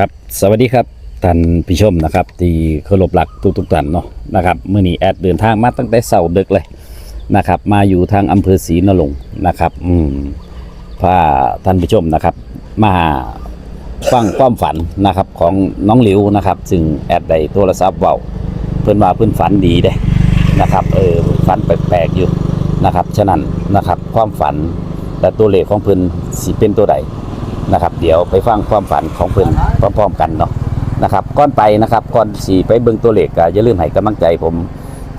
ครับสวัสดีครับท่านผู้ชมนะครับที่เคารพหลักทุกๆท่านเนาะนะครับเมื่อนี้แอดเดินทางมาตั้งแต่เสาร์ดึกเลยนะครับ มาอยู่ทางอำเภอศรีนรงค์นะครับอืมพาท่านผู้ชมนะครับ มาฟังความฝันนะครับของน้องหลิวนะครับ ซึ่งแอดได้โทรศัพท์เว้าเพื่อนว่าเพื่อนฝันดีเด้นะครับเออฝันแปลกๆอยู่นะครับฉะนั้นนะครับความฝันและตัวเลขของเพื่อนสิเป็นตัวใด นะครับ เดี๋ยวไปฟังความฝันของเพื่อนพร้อมๆกันเนาะนะครับก่อนไปนะครับก่อนสีไปเบิ่งตัวเลขก็อย่าลืมให้กำลังใจผม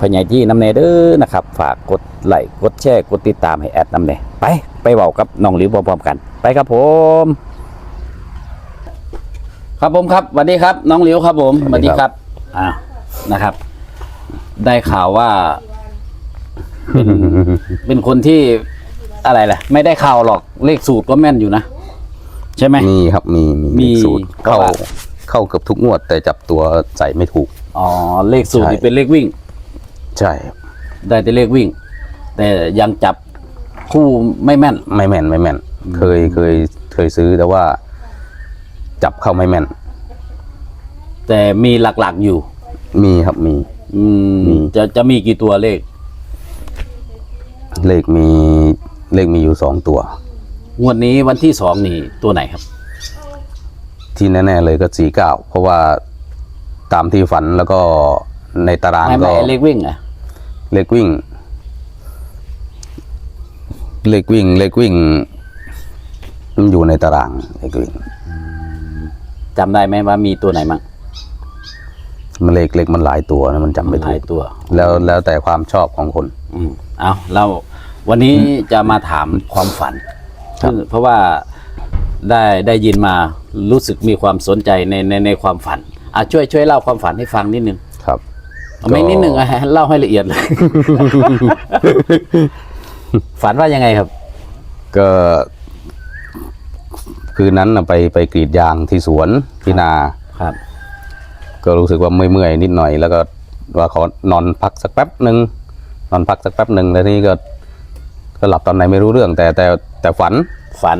พญายที่น้ำเนเด้อนะครับ ฝากกดไลค์กดแชร์กดติดตามให้แอดน้ำเนไปไปเว้ากับน้องหลิวพร้อมๆกัน ไปครับผม ครับผมครับสวัสดีครับ น้องหลิวครับผมสวัสดีครับอ่านะครับ ได้ข่าวว่าเป็นเป็นคนที่อะไรล่ะไม่ได้ข่าวหรอกเลขสูตรก็แม่นอยู่นะ ใช่ไหม มีครับมีมีสูตรเข้าว่า เข้าเกือบทุกงวด แต่จับตัวใส่ไม่ถูก อ๋อเลขสูตรใช่นี่เป็นเลขวิ่ง ใช่ครับได้แต่เลขวิ่ง แต่ยังจับคู่ไม่แม่น ไม่แม่นไม่แม่น เคยเคยเคยซื้อแต่ว่า จับเข้าไม่แม่น แต่มีหลักๆอยู่ มีครับมี อืมมี จะจะมีกี่ตัวเลข เลขมีเลขมีอยู่สองตัว งวดนี้วันที่สองนี่ตัวไหนครับ ที่แน่ๆเลยก็สี่เก้าเพราะว่าตามที่ฝันแล้วก็ในตารางไม่ก็ไม่เลขวิ่งอะเลขวิ่ง เลขวิ่ง เลขวิ่งมันอยู่ในตารางเลขวิ่ง จำได้ไหมว่ามีตัวไหนมั่งมันเลขเลขมันหลายตัวนะมันจำไม่หถูลายกตัว แล้วแล้วแต่ความชอบของคน อืมเอาเราวันนี้จะมาถามความฝัน ครับเพราะว่าได้ได้ยินมารู้สึกมีความสนใจในในในความฝันอะช่วยช่วยเล่าความฝันให้ฟังนิดนึงครับเอาไม่นิดนึงอะเล่าให้ละเอียดเลย ฝันว่ายังไงครับ ก็คืนนั้นน่ะไปไปกรีดยางที่สวนที่นาครับ ก็รู้สึกว่าเมื่อยๆนิดหน่อย แล้วก็ว่าขอนอนพักสักแป๊บหนึ่งนอนพักสักแป๊บหนึ่งแล้วทีนี้ก็ก็หลับตอนไหนไม่รู้เรื่อง แต่แต่ แต่ฝันฝัน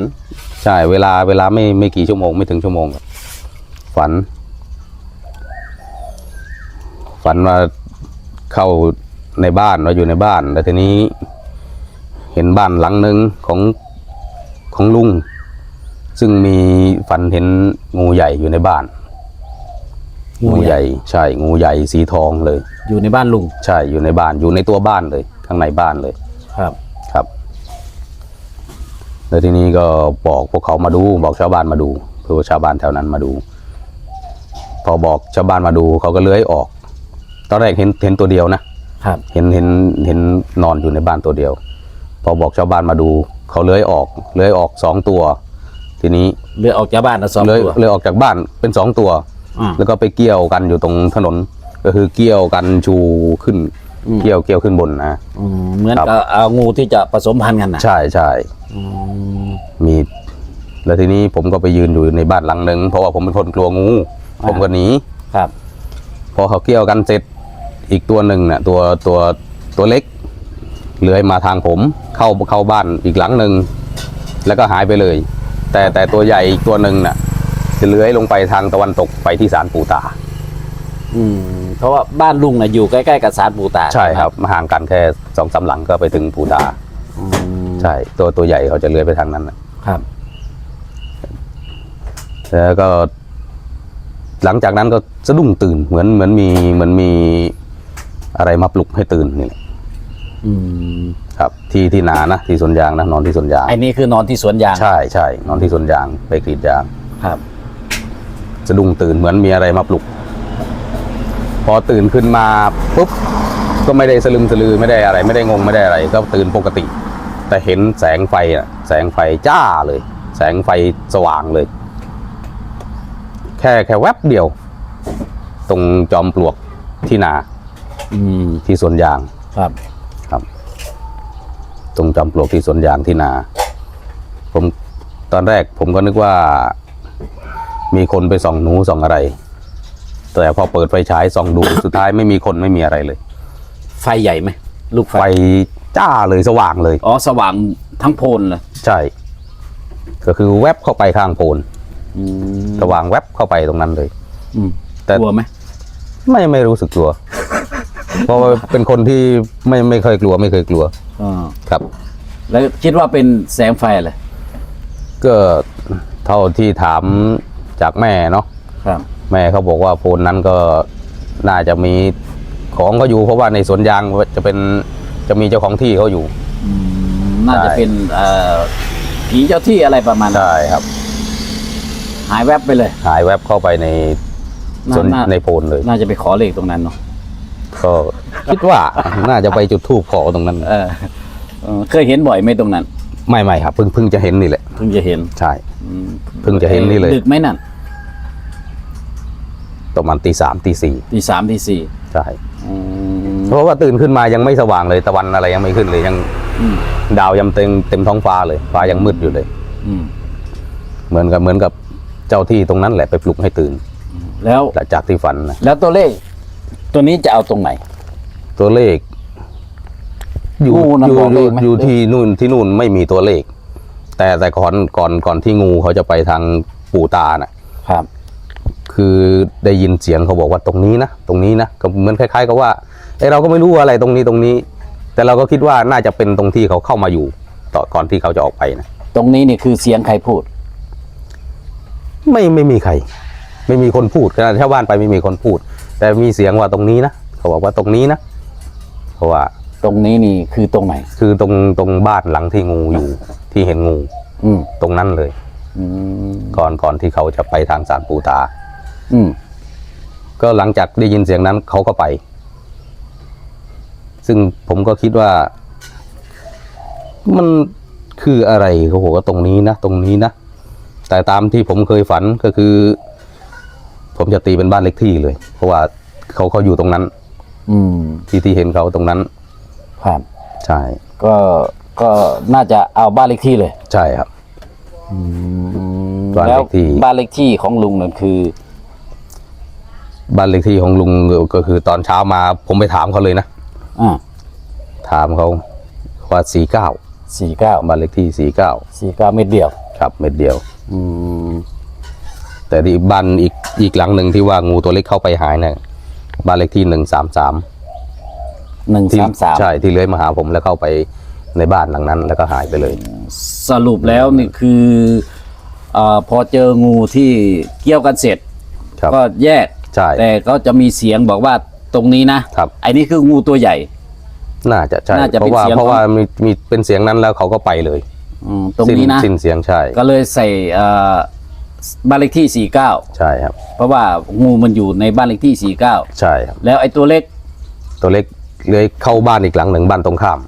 ใช่ เวลาเวลาไม่ไม่กี่ชั่วโมงไม่ถึงชั่วโมงครับฝัน ฝันว่าเข้าในบ้านว่าอยู่ในบ้านแล้วทีนี้ เห็นบ้านหลังหนึ่งของของลุง ซึ่งมีฝันเห็นงูใหญ่อยู่ในบ้าน งูใหญ่ ใช่ งูใหญ่สีทองเลย อยู่ในบ้านลุง ใช่อยู่ในบ้านอยู่ในตัวบ้านเลย ข้างในบ้านเลย ครับครับ แล้วทีนี้ก็บอกพวกเขามาดู บอกชาวบ้านมาดูเพื่อชาวบ้านแถวนั้นมาดู พอบอกชาวบ้านมาดูเขาก็เลื้อยออก ตอนแรกเห็นเห็นตัวเดียวนะครับเห็นเห็นเห็นนอนอยู่ในบ้านตัวเดียว พอบอกชาวบ้านมาดู เขาเลื้อยออกเลื้อยออกสองตัว ทีนี้เลือออกจากบ้านนะสองเลื้อยตัว เลื้อยออกจากบ้านเป็นสองตัวอ่าแล้วก็ไปเกี่ยวกันอยู่ตรงถนน ก็คือเกี่ยวกันชูขึ้น อืม เกี่ยวเกี่ยวขึ้นบนนะ อืมเหมือนครับกับเอางูที่จะผสมพันธุ์กันนะใช่ใช่อืมมี แล้วทีนี้ผมก็ไปยืนอยู่ในบ้านหลังหนึ่งเพราะว่าผมเป็นคนกลัวงูอ่าผมก็หนีครับพอเขาเกี่ยวกันเสร็จอีกตัวหนึ่งน่ะ ตัวตัวตัวเล็กเลื้อยมาทางผม เข้าเข้าบ้านอีกหลังหนึ่งแล้วก็หายไปเลย แต่แต่ตัวใหญ่อีกตัวหนึ่งน่ะจะเลื้อยลงไปทางตะวันตกไปที่ศาลปู่ตา อืม เพราะว่าบ้านลุงน่ะอยู่ใกล้ ๆ กับศาลปู่ตาใช่ครับมาห่างกันแค่สองสามหลังก็ไปถึงปู่ตาอืมใช่ ตัวตัวใหญ่เขาจะเลื้อยไปทางนั้นน่ะครับ แล้วก็ หลังจากนั้นก็สะดุ้งตื่นเหมือนเหมือนมีเหมือนมีอะไรมาปลุกให้ตื่นนี่แหละอืมครับ ที่ที่นานะที่สวนยางนะนอนที่สวนยางไอ้นี่คือนอนที่สวนยางใช่ใช่นอนที่สวนยางไปกรีดยาง ครับ สะดุ้งตื่นเหมือนมีอะไรมาปลุก พอตื่นขึ้นมาปุ๊บก็ไม่ได้สลึมสลือไม่ได้อะไร ไม่ได้งงไม่ได้อะไร ก็ตื่นปกติ แต่เห็นแสงไฟอะแสงไฟจ้าเลย แสงไฟสว่างเลย แค่แค่แวบเดียว ตรงจอมปลวกที่นาอืมที่สวนยางครับครับ ตรงจอมปลวกที่สวนยางที่นา ผมตอนแรกผมก็นึกว่า มีคนไปส่องหนูส่องอะไร แต่พอเปิดไฟฉายส่องดู สุดท้ายไม่มีคนไม่มีอะไรเลย ไฟใหญ่ไหมลูกไฟไฟจ้าเลยสว่างเลย อ๋อสว่างทั้งโพนเลยใช่ ก็คือแวบเข้าไปข้างโพนอืมสว่างแวบเข้าไปตรงนั้นเลย อืมแต่ กลัวไหมไม่ไม่รู้สึกกลัว เพราะว่าเป็นคนที่ไม่ไม่เคยกลัวไม่เคยกลัวอ่าครับ แล้วคิดว่าเป็นแสงไฟอะไรก็เท่าที่ถามจากแม่เนาะครับ แม่เขาบอกว่าโพนนั้นก็น่าจะมีของเขาอยู่เพราะว่าในสวนยางจะเป็นจะมีเจ้าของที่เขาอยู่ อืมน่าจะใช่เป็นเอ่อผีเจ้าที่อะไรประมาณนั้นใช่ครับ หายแวบไปเลย หายแวบเข้าไปในสวนน่า ในโพนเลย น่าจะไปขอเลขตรงนั้นเนาะก็คิดว่า น่าจะไปจุดทูบขอตรงนั้น เออเออเคยเห็นบ่อยไหมตรงนั้นไม่ไม่ครับเพิ่งเพิ่งจะเห็นนี่แหละ เพิ่งจะเห็นใช่ อืมเพิ่งจะเห็นนี่เลย ดึกไหมนั่น ประมาณตีสามตีสี่ตีสามตีสี่ใช่อืมเพราะว่าตื่นขึ้นมายังไม่สว่างเลยตะวันอะไรยังไม่ขึ้นเลยยังอืมดาวยังเต็มเต็มท้องฟ้าเลย ฟ้ายังมืดอยู่เลย อืมเหมือนกับเหมือนกับเจ้าที่ตรงนั้นแหละไปปลุกให้ตื่น แล้วหลังจากที่ฝันนะแล้วตัวเลข ตัวนี้จะเอาตรงไหน ตัวเลข อยู่งูนะอยู่บอกอเลยู่ขไหมอยู่ที่นู่นที่นู่นไม่มีตัวเลข แต่แต่ก่อนก่อนก่อนที่งูเขาจะไปทางปู่ตาน่ะ ครับ คือได้ยินเสียงเขาบอกว่าตรงนี้นะตรงนี้นะก็เหมือนคล้ายๆกับว่าเอ้เราก็ไม่รู้ว่าอะไรตรงนี้ตรงนี้ แต่เราก็คิดว่าน่าจะเป็นตรงที่เขาเข้ามาอยู่ต่อก่อนที่เขาจะออกไปนะตรงนี้นี่คือเสียงใครพูด ไม่ไม่มีใคร ไม่มีคนพูดขนาดชาวบ้านไปไม่มีคนพูด แต่มีเสียงว่าตรงนี้นะเขาบอกว่าตรงนี้นะเพราะว่าตรงนี้นี่คือตรงไหนคือตรงตรงบ้านหลังที่งูอยู่ที่เห็นงู อืมตรงนั้นเลย อืม ก่อนก่อนที่เขาจะไปทางสารปูตา อืมก็หลังจากได้ยินเสียงนั้นเขาก็ไป ซึ่งผมก็คิดว่า มันคืออะไรเขาบอกว่าตรงนี้นะตรงนี้นะแต่ตามที่ผมเคยฝันก็คือ ผมจะตีเป็นบ้านเล็กที่เลย เพราะว่าเขาเขาอยู่ตรงนั้น อืม ที่ที่เห็นเขาตรงนั้น ครับ ใช่ ก็ก็น่าจะเอาบ้านเลขที่เลย ใช่ครับ อืมบ้านเลขที่ แล้วบ้านเลขที่ของลุงนั่นคือ บ้านเล็กที่ของลุงก็คือตอนเช้ามา ผมไปถามเขาเลยนะอ่าถามเขาว่าสี่เก้าสี่เก้าบ้านเล็กที่สี่เก้าสี่เก้าเม็ดเดียว ครับ เม็ดเดียว อืมแต่ที่บ้านอีกอีกหลังหนึ่งที่ว่างูตัวเล็กเข้าไปหายเนี่ยบ้านเลขที่หนึ่งสามสามหนึ่งที่สามสามใช่ที่เลื้อยมาหาผมแล้วเข้าไปในบ้านหลังนั้น แล้วก็หายไปเลย สรุปแล้วนี่คือเอ่อพอเจองูที่เกี่ยวกันเสร็จครับก็แยก ใช่ แต่ก็จะมีเสียงบอกว่าตรงนี้นะครับ ไอ้นี่คืองูตัวใหญ่ น่าจะใช่น่าจะเพเป็นราะว่าเสียงเพราะว่าของมีมีเป็นเสียงนั้นแล้วเขาก็ไปเลยอืมตรงสิ้นี้นะ สิ้นเสียงใช่ก็เลยใส่เอ่อบ้านเลขที่ 49 ใช่ครับ เพราะว่างูมันอยู่ในบ้านเลขที่ใช่ครับ49แล้วไอ้ตัวเล็กตัวเล็กเลื้อยเข้าบ้านอีกหลังหนึ่งบ้านตรงข้าม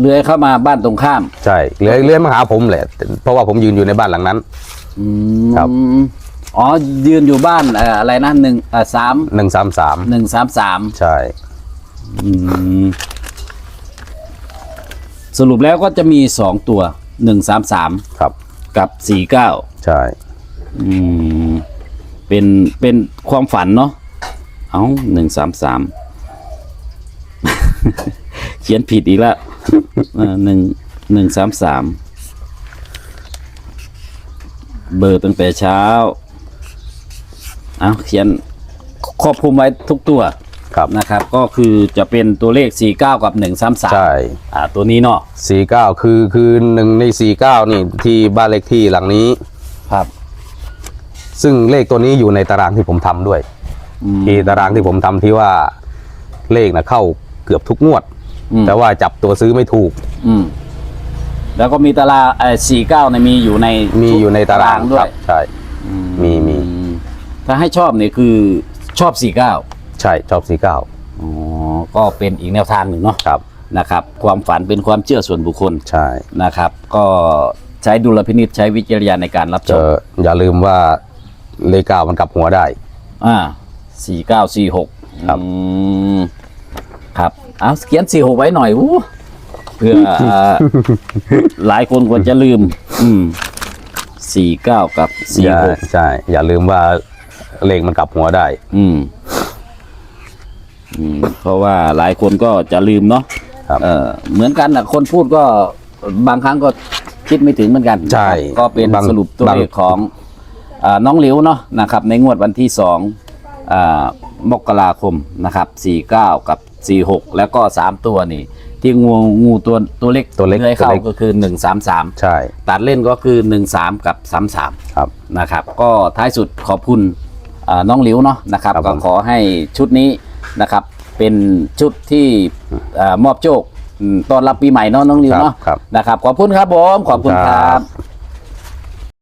เลื้อยเข้ามาบ้านตรงข้ามใช่เลื้อยเลื้อยมาหาผมแหละ เพราะว่าผมยืนอยู่ในบ้านหลังนั้น อืมครับ อ๋อ ยืนอยู่บ้านเอ่ออะไรนะหนึ่งเอ่อสามหนึ่งสามสามหนึ่งสามสามใช่สรุปแล้วก็จะมีสองตัวหนึ่งสามสามครับ กับสี่เก้าใช่ อืมเป็นเป็นความฝันเนาะเอาหนึ่งสามสาม เขียนผิดอีกแล้วเออหนึ่งหนึ่งสามสามเบอร์ตั้งแต่เช้า เอาเขียนครอบคลุมไว้ทุกตัวครับนะครับ ก็คือจะเป็นตัวเลข 49 กับ 133ใช่ อ่าตัวนี้เนาะสี่เก้าคือคือหนึ่งในสี่เก้านี่ที่บ้านเลขที่หลังนี้ ครับซึ่งเลขตัวนี้อยู่ในตารางที่ผมทำด้วย อืม ที่ตารางที่ผมทำที่ว่าเลขนะเข้าเกือบทุกงวด อืม แต่ว่าจับตัวซื้อไม่ถูก อืมแล้วก็มีตารางเอ่อ49เนี่ยมีอยู่ในมีอยู่ในตารางด้ควยรับใช่มีมีอืม ถ้าให้ชอบเนี่ยคือชอบ 49ใช่ชอบสี่เก้าอ๋อก็เป็นอีกแนวทางหนึ่งเนาะครับ นะครับ ความฝันเป็นความเชื่อส่วนบุคคลใช่นะครับ ก็ใช้ดุลพินิษใช้วิจารณญาณในการรับชจะมอย่าลืมว่าเลขเก้ามันกลับหัวได้ อ่าสี่เก้าสี่หกครับ ครับเอาเขียนสี่หกไว้หน่อยวู้เพื่ออ่า หลายคนควรจะลืม อืมสี่เก้ากับสี่อย่าหกใช่ อย่าลืมว่า เลขมันกลับหัวได้ อืมอืมเพราะว่าหลายคนก็จะลืมเนาะครับ เออเหมือนกันนะคนพูดก็บางครั้งก็คิดไม่ถึงเหมือนกันใช่ก็เป็นบางสรุปตัวบางเลขของอน้องหลิวเนาะนะครับ ในงวดวันที่2อ่ามกราคมนะครับ49 กับ 46 แล้วก็ 3 ตัวนี่ ที่งูงูตัวตัวเล็กตัวเล็กลื้อยเข้าตัวเล็ก ก็คือ 133 ใช่ ตัดเล่นก็คือ 13 กับ 33 ครับ นะครับก็ท้ายสุดขอบคุณ น้องหลิวเนาะนะครับครับก็ผมขอให้ชุดนี้นะครับเป็นชุดที่อ่ามอบโชคอืมต้อนรับปีใหม่เนาะน้องหลิวเนาะครับนะครับขอบคุณครับผมขอบคุณครับครับ